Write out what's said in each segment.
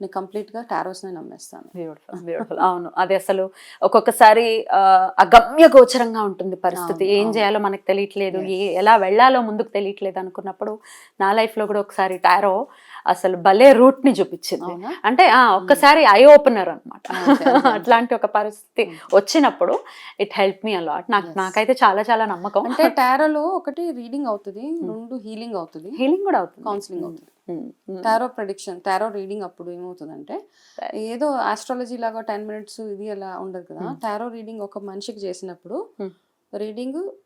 నేను కంప్లీట్గా టారోస్నే నమ్మేస్తాను. Beautiful beautiful అవును. అది అసలు ఒక్కొక్కసారి అగమ్య గోచరంగా ఉంటుంది పరిస్థితి. ఏం. చేయాలో మనకు తెలియట్లేదు. ఏ ఎలా వెళ్ళాలో ముందుకు తెలియట్లేదు అనుకున్నప్పుడు నా లైఫ్లో కూడా ఒకసారి టారో అసలు భలే రూట్ని చూపించింది అంటే ఆ ఒక్కసారి ఐ ఓపెనర్ అనమాట. అట్లాంటి ఒక పరిస్థితి వచ్చినప్పుడు ఇట్ హెల్ప్ మీ అలాట్. నాకు. నాకైతే చాలా చాలా నమ్మకం. అంటే టారోలో ఒకటి రీడింగ్ అవుతుంది రెండు హీలింగ్ అవుతుంది. హీలింగ్ కూడా అవుతుంది. కౌన్సిలింగ్ అవుతుంది. టారో ప్రెడిక్షన్ టారో రీడింగ్ అప్పుడు ఏమవుతుందంటే. ఏదో ఆస్ట్రాలజీ లాగా టెన్ మినిట్స్ ఇది అలా ఉండదు కదా Hmm. టారో రీడింగ్ ఒక మనిషికి చేసినప్పుడు Hmm. Reading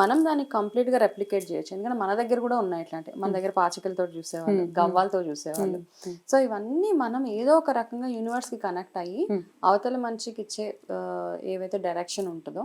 మనం దాన్ని కంప్లీట్గా రెప్లికేట్ చేయొచ్చు ఎందుకంటే మన దగ్గర కూడా ఉన్నాయి ఇట్లాంటి మన దగ్గర పాచికలతో చూసేవాళ్ళు. గవ్వాలతో చూసేవాళ్ళు సో ఇవన్నీ మనం ఏదో ఒక రకంగా యూనివర్స్కి కనెక్ట్ అయ్యి. అవతల మనిషికి ఇచ్చే ఏవైతే డైరెక్షన్ ఉంటుందో.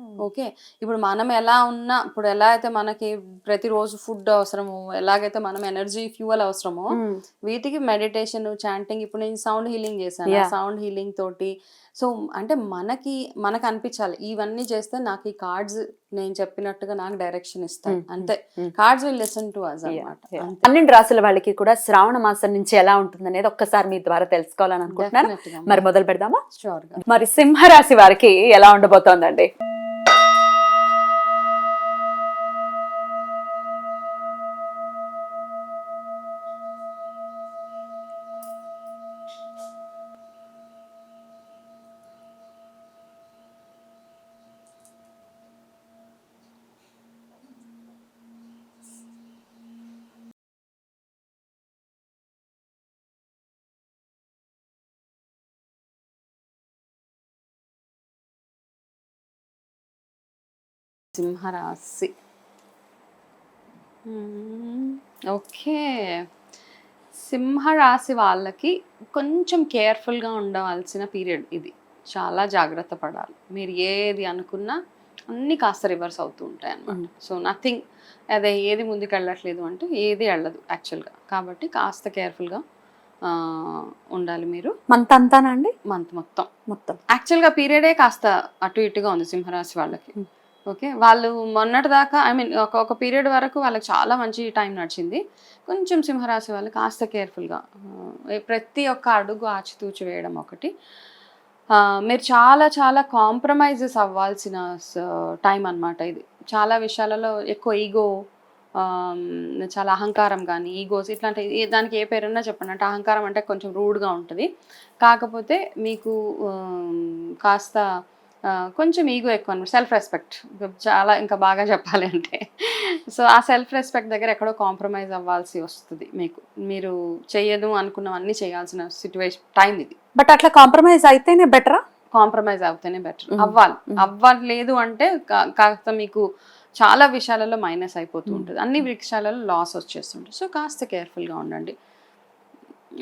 ఓకే. ఇప్పుడు మనం ఎలా ఉన్నా ఇప్పుడు ఎలా అయితే మనకి ప్రతిరోజు ఫుడ్ అవసరమో ఎలాగైతే మనం ఎనర్జీ ఫ్యూయల్ అవసరమో. వీటికి మెడిటేషన్ చాంటింగ్ ఇప్పుడు నేను సౌండ్ హీలింగ్ చేశాను. సౌండ్ హీలింగ్ తోటి. సో అంటే మనకి మనకు అనిపించాలి. ఇవన్నీ చేస్తే నాకు ఈ కార్డ్స్ నేను చెప్పినట్టుగా నాకు డైరెక్షన్ ఇస్తాయి. Mm, అంతే. Cards will listen to us Yeah, అనమాట పన్నెండు రాసుల వాళ్ళకి కూడా శ్రావణ మాసం నుంచి ఎలా ఉంటుంది అనేది ఒక్కసారి మీ ద్వారా తెలుసుకోవాలని అనుకుంటున్నాను. మరి మొదలు పెడదామా? మరి సింహరాశి వారికి ఎలా ఉండబోతోందండి? సింహరాశి. ఓకే. సింహరాశి వాళ్ళకి కొంచెం కేర్ఫుల్గా ఉండవలసిన పీరియడ్ ఇది. చాలా జాగ్రత్త పడాలి. మీరు ఏది అనుకున్నా అన్నీ కాస్త రివర్స్ అవుతూ ఉంటాయి అన్నమాట. సో నథింగ్ అదే ఏది ముందుకు వెళ్ళట్లేదు అంటే ఏది వెళ్ళదు యాక్చువల్గా. కాబట్టి కాస్త కేర్ఫుల్గా ఉండాలి మీరు. మంత్ అంతానా అండి? మంత్ మొత్తం. మొత్తం. యాక్చువల్గా పీరియడే కాస్త అటు ఇటుగా ఉంది సింహరాశి వాళ్ళకి. ఓకే? వాళ్ళు మొన్నటి దాకా ఐ మీన్ ఒక ఒక పీరియడ్ వరకు వాళ్ళకి చాలా మంచి టైం నడిచింది. కొంచెం సింహరాశి వాళ్ళు కాస్త కేర్ఫుల్గా ప్రతి ఒక్క అడుగు ఆచితూచి వేయడం ఒకటి. మీరు చాలా చాలా కాంప్రమైజెస్ అవ్వాల్సిన టైం అన్నమాట ఇది. చాలా విషయాలలో ఎక్కువ ఈగో చాలా అహంకారం కానీ ఈగోస్ ఇట్లాంటి దానికి ఏ పేరున్నా చెప్పండి. అంటే అహంకారం అంటే కొంచెం రూడ్గా ఉంటుంది. కాకపోతే మీకు కాస్త కొంచెం ఈగో ఎక్కువ అనమాట సెల్ఫ్ రెస్పెక్ట్ చాలా ఇంకా బాగా చెప్పాలి అంటే. సో ఆ సెల్ఫ్ రెస్పెక్ట్ దగ్గర ఎక్కడో కాంప్రమైజ్ అవ్వాల్సి వస్తుంది మీకు. మీరు చేయదు అనుకున్నవన్నీ చేయాల్సిన సిచ్యువేషన్ టైం ఇది. బట్ అట్లా కాంప్రమైజ్ అయితేనే బెటరా కాంప్రమైజ్ అవుతేనే బెటర్ మ్మ్. అవ్వాలి. మ్మ్. అవ్వలేదు అంటే కాస్త మీకు చాలా విషయాలలో మైనస్ అయిపోతూ ఉంటుంది. అన్ని విషయాలలో లాస్ వచ్చేస్తుంటుంది. సో కాస్త కేర్ఫుల్గా ఉండండి.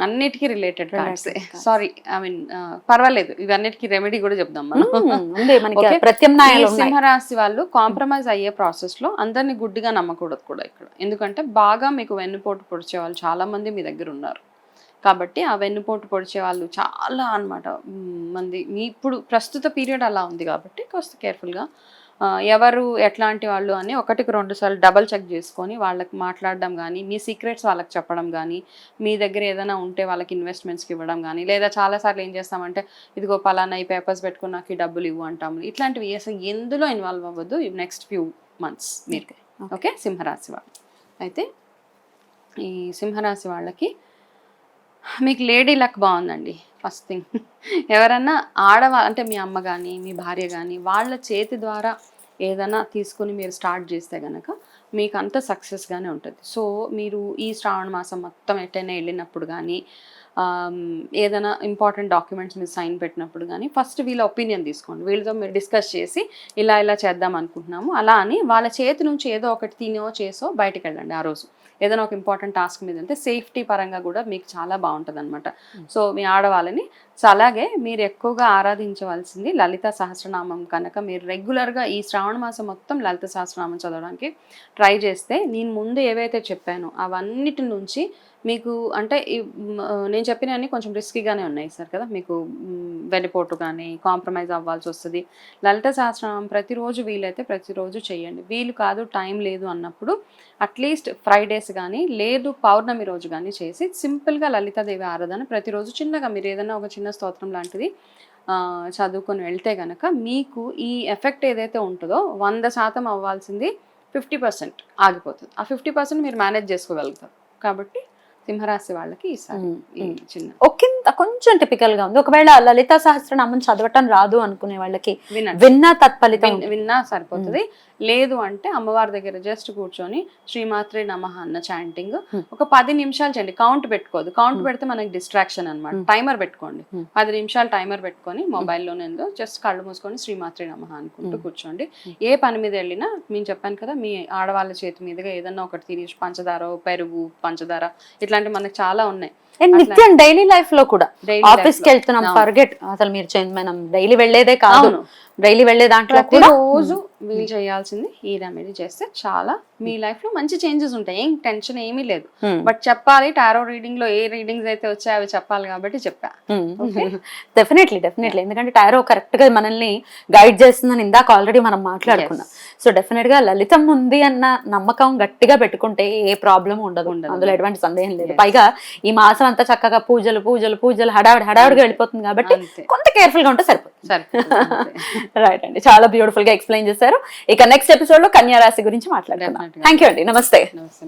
అన్నిటికీ related cards. Sorry I mean పర్వాలేదు. ఇవన్నిటికీ రెమెడీ కూడా చెప్దాం మనం. ప్రత్యామ్నాయాలు ఈ ఉన్నాయి. సింహరాశి వాళ్ళు కాంప్రమైజ్ అయ్యే ప్రాసెస్లో అందరిని గుడ్డిగా నమ్మకూడదు కూడా ఇక్కడ. ఎందుకంటే బాగా మీకు వెన్నుపోటు పొడిచే వాళ్ళు చాలా మంది మీ దగ్గర ఉన్నారు. కాబట్టి ఆ వెన్నుపోటు పొడిచే వాళ్ళు చాలా అనమాట మంది. మీ ఇప్పుడు ప్రస్తుత పీరియడ్ అలా ఉంది కాబట్టి కాస్త కేర్ఫుల్గా ఎవరు ఎట్లాంటి వాళ్ళు అని ఒకటికి రెండు సార్లు డబల్ చెక్ చేసుకొని వాళ్ళకి మాట్లాడడం కానీ మీ సీక్రెట్స్ వాళ్ళకి చెప్పడం కానీ మీ దగ్గర ఏదైనా ఉంటే వాళ్ళకి ఇన్వెస్ట్మెంట్స్కి ఇవ్వడం కానీ లేదా చాలాసార్లు ఏం చేస్తామంటే ఇదిగో పలానా ఈ పేపర్స్ పెట్టుకుని నాకు డబ్బులు ఇవ్వు అంటాము. ఇట్లాంటివి అసలు ఎందులో ఇన్వాల్వ్ అవ్వద్దు నెక్స్ట్ ఫ్యూ మంత్స్ మీరు. ఓకే సింహరాశి వాళ్ళు. అయితే ఈ సింహరాశి వాళ్ళకి మీకు లేడీ లక్ బాగుందండి. First thing. ఎవరన్నా ఆడవా అంటే మీ అమ్మ కానీ మీ భార్య కానీ వాళ్ళ చేతి ద్వారా ఏదైనా తీసుకుని మీరు స్టార్ట్ చేస్తే కనుక మీకు అంత సక్సెస్గానే ఉంటుంది. సో మీరు ఈ శ్రావణ మాసం మొత్తం ఎటైనా వెళ్ళినప్పుడు కానీ ఏదైనా ఇంపార్టెంట్ డాక్యుమెంట్స్ మీరు సైన్ పెట్టినప్పుడు కానీ ఫస్ట్ వీళ్ళ ఒపీనియన్ తీసుకోండి. వీళ్ళతో మీరు డిస్కస్ చేసి ఇలా ఇలా చేద్దాం అనుకుంటున్నాము. అలా అని వాళ్ళ చేతి నుంచి ఏదో ఒకటి తినో చేసో బయటకు వెళ్ళండి ఆ రోజు. ఏదైనా ఒక ఇంపార్టెంట్ టాస్క్ మీద అంటే సేఫ్టీ పరంగా కూడా మీకు చాలా బాగుంటుంది అనమాట సో మీ ఆడవాళ్ళని సో అలాగే మీరు ఎక్కువగా ఆరాధించవలసింది లలిత సహస్రనామం కనుక మీరు రెగ్యులర్గా ఈ శ్రావణ మాసం మొత్తం లలిత సహస్రనామం చదవడానికి ట్రై చేస్తే నేను ముందు ఏవైతే చెప్పానో అవన్నిటి నుంచి మీకు అంటే నేను చెప్పినవన్నీ కొంచెం రిస్కీగానే ఉన్నాయి సార్ కదా? మీకు వెళ్ళిపోటు కానీ కాంప్రమైజ్ అవ్వాల్సి వస్తుంది. లలిత సహస్రనామం ప్రతిరోజు వీలైతే ప్రతిరోజు చేయండి. వీలు కాదు టైం లేదు అన్నప్పుడు అట్లీస్ట్ ఫ్రైడేస్ కానీ లేదు పౌర్ణమి రోజు కానీ చేసి సింపుల్గా లలితాదేవి ఆరాధన ప్రతిరోజు చిన్నగా మీరు ఏదైనా ఒక చిన్న స్తోత్రం లాంటిది ఆ, చదువుకొని వెళ్తే గనక మీకు ఈ ఎఫెక్ట్ ఏదైతే ఉంటుందో వంద శాతం అవ్వాల్సింది ఫిఫ్టీ పర్సెంట్ ఆగిపోతుంది ఆ ఫిఫ్టీ పర్సెంట్ మీరు మేనేజ్ చేసుకోగలుగుతారు కాబట్టి సింహరాశి వాళ్ళకి ఈసారి మ్మ్. ఈ మ్మ్. చిన్న ఒకంత కొంచెం టిపికల్గా ఉంది ఒకవేళ లలిత సహస్రనామం చదవటం రాదు అనుకునే వాళ్ళకి విన్నా తత్ఫలితం విన్- విన్నా సరిపోతుంది లేదు అంటే అమ్మవారి దగ్గర జస్ట్ కూర్చొని శ్రీమాత్రే నమః అన్న చాంటింగ్. ఒక పది నిమిషాలు చేయండి కౌంట్ పెట్టుకోదు కౌంట్. పెడితే మనకి డిస్ట్రాక్షన్ అనమాట. టైమర్ పెట్టుకోండి. పది నిమిషాలు టైమర్ పెట్టుకొని మొబైల్లోనే జస్ట్ కళ్ళు మూసుకొని శ్రీమాత్రే నమః అనుకుంటూ. కూర్చోండి. ఏ పని మీద వెళ్ళినా నేను చెప్పాను కదా మీ ఆడవాళ్ళ చేతి మీదుగా ఏదన్నా ఒకటి తిని పంచదార పెరుగు పంచదార ఇట్లాంటివి మనకి చాలా ఉన్నాయి నిత్యం డైలీ లైఫ్లో కూడా. ఆఫీస్కి. వెళ్తున్నాం. ఫర్గెట్ అసలు మీరు మనం డైలీ వెళ్ళేదే కాదు. డైలీ వెళ్ళే దాంట్లో కూడా? ప్రతిరోజు వీలు చేయాల్సింది ఈ రెమెడీ చేస్తే చాలా మీ లైఫ్లో మంచి చేంజెస్ ఉంటాయి. ఏం టెన్షన్ ఏమీ లేదు. బట్ చెప్పాలి టారో రీడింగ్లో ఏ రీడింగ్స్ అయితే వచ్చాయో అవి చెప్పాలి కాబట్టి చెప్పా. డెఫినెట్లీ డెఫినెట్లీ ఎందుకంటే టైరో కరెక్ట్గా మనల్ని గైడ్ చేస్తుందని ఇందాక ఆల్రెడీ మనం మాట్లాడుకున్నాం. సో డెఫినెట్గా లలితం ఉంది అన్న నమ్మకం గట్టిగా పెట్టుకుంటే ఏ ప్రాబ్లం ఉండదు. ఉండదు. అందులో ఎటువంటి సందేహం లేదు. పైగా ఈ మాసం అంతా చక్కగా పూజలు పూజలు పూజలు హడావిడి హడావిడిగా వెళ్ళిపోతుంది కాబట్టి కొంత కేర్ఫుల్గా ఉంటే సరిపోతుంది అంతే. రైట్ అండి. చాలా బ్యూటిఫుల్గా ఎక్స్ప్లెయిన్ చేశారు. ఇక నెక్స్ట్ ఎపిసోడ్లో కన్యా రాశి గురించి Definitely. థ్యాంక్ యూ అండి. నమస్తే. నమస్తే.